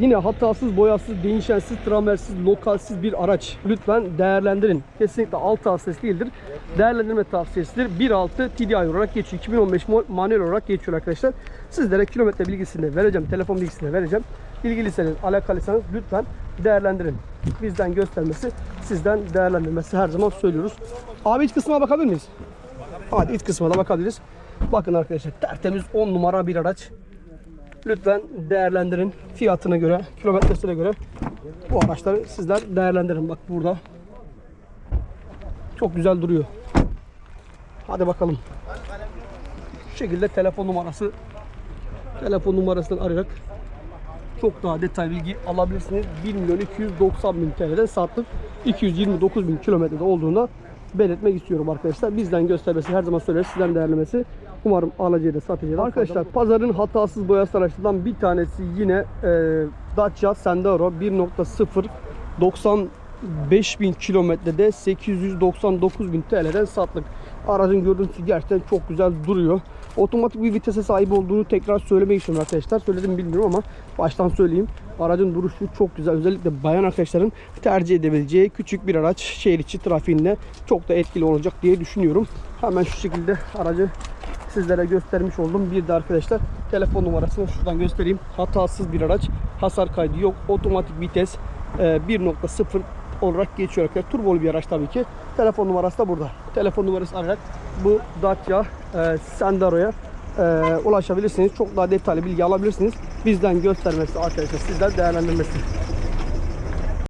Yine hatasız, boyasız, değişensiz, tramersiz, lokalsiz bir araç. Lütfen değerlendirin. Kesinlikle alt tavsiyesi değildir. Değerlendirme tavsiyesidir. 1.6 TDI olarak geçiyor. 2015 mo- manuel olarak geçiyor arkadaşlar. Sizlere kilometre bilgisini vereceğim. Telefon bilgisini vereceğim. İlgiliyseniz, alakalıysanız lütfen değerlendirin. Bizden göstermesi, sizden değerlendirmesi her zaman söylüyoruz. Abi iç kısmına bakabilir miyiz? Hadi iç kısmına da bakabiliriz. Bakın arkadaşlar tertemiz 10 numara bir araç. Lütfen değerlendirin. Fiyatına göre, kilometresine göre bu araçları sizler değerlendirin. Bak burada. Çok güzel duruyor. Hadi bakalım. Şu şekilde telefon numarası telefon numarasını arayarak çok daha detay bilgi alabilirsiniz. 1 milyon 290 bin TL'den sattık. 229 bin kilometrede olduğunda belirtmek istiyorum arkadaşlar. Bizden göstermesi her zaman söyleriz. Sizden değerlemesi umarım alacağı da satacağı. Arkadaşlar pazarın hatasız boyası araçlarından bir tanesi yine e, Dacia Sandero 1.0 90 5000 kilometrede 899 bin TL'den sattık. Aracın görüntüsü gerçekten çok güzel duruyor. Otomatik bir vitese sahip olduğunu tekrar söylemek istiyorum arkadaşlar. Söyledim bilmiyorum ama baştan söyleyeyim. Aracın duruşu çok güzel. Özellikle bayan arkadaşların tercih edebileceği küçük bir araç şehir içi trafiğinde çok da etkili olacak diye düşünüyorum. Hemen şu şekilde aracı sizlere göstermiş oldum. Bir de arkadaşlar telefon numarasını şuradan göstereyim. Hatasız bir araç. Hasar kaydı yok. Otomatik vites e, 1.0 olarak geçiyor arkadaşlar. Turbolu bir araç tabii ki. Telefon numarası da burada. Telefon numarası arayarak bu Dacia e, Sandero'ya e, ulaşabilirsiniz. Çok daha detaylı bilgi alabilirsiniz. Bizden göstermesi arkadaşlar sizden değerlendirmesi.